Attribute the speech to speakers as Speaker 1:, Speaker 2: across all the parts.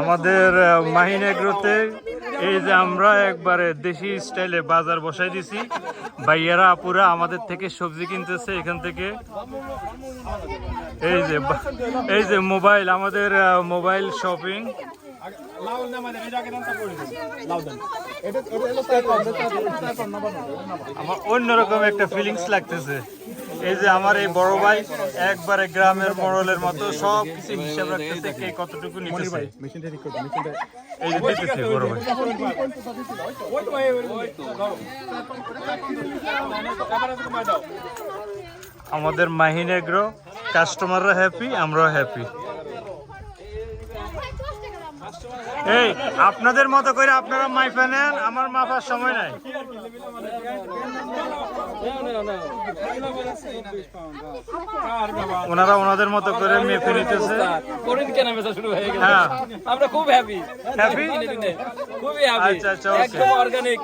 Speaker 1: আমাদের মাহিন এগ্রোতে এই যে আমরা একবারে দেশি স্টাইলে বাজার বসাই দিছি। ভাইয়ারা, আপুরা আমাদের থেকে সবজি কিনতেছে এখান থেকে। এই যে এই যে মোবাইল, আমাদের মোবাইল শপিং। আমার অন্যরকম একটা ফিলিংস লাগতেছে। এই যে আমার এই বড় ভাই একবারে গ্রামের মরলের মতো সব কিছু হিসাব রাখতেছে কে কতটুকু নিতেছে। এই যে দিতেছে বড় ভাই। আমাদের মাহিন এগ্রো কাস্টমাররা হ্যাপি আমরাও হ্যাপি এই আপনাদের মতো করে আপনারা মাইফা নেন আমার মাফার সময় নাই। ওনারা ওনাদের মতো করে মেপে নিতেছে
Speaker 2: করিন কেন শুরু হয়ে
Speaker 1: হ্যাঁ
Speaker 2: আমরা খুব হ্যাপি
Speaker 1: হ্যাপি
Speaker 2: খুবই হ্যাপি
Speaker 1: আচ্ছা, আচ্ছা,
Speaker 2: একদম অর্গানিক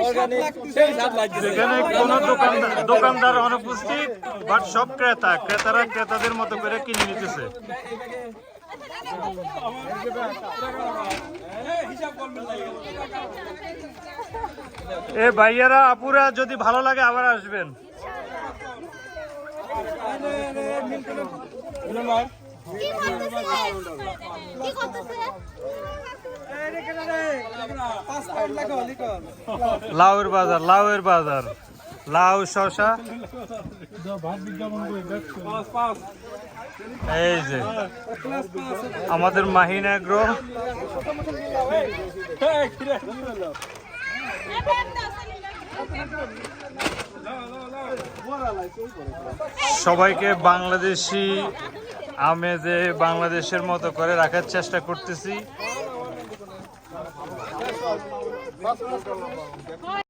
Speaker 2: অর্গানিক সেই লাগছে
Speaker 1: এখানে কোনো দোকানদার দোকানদার অনুপস্থিত বাট সব ক্রেতা ক্রেতারা ক্রেতাদের মতো করে কিনে নিতেছে এ ভাইয়ারা, আপুরা যদি ভালো লাগে আবার আসবেন। লাউয়ের বাজার লাউয়ের বাজার। লাউ শশা এই যে, আমাদের মাহিনা আগ্রহ সবাইকে বাংলাদেশি আমেজে বাংলাদেশের মতো করে রাখার চেষ্টা করতেছি।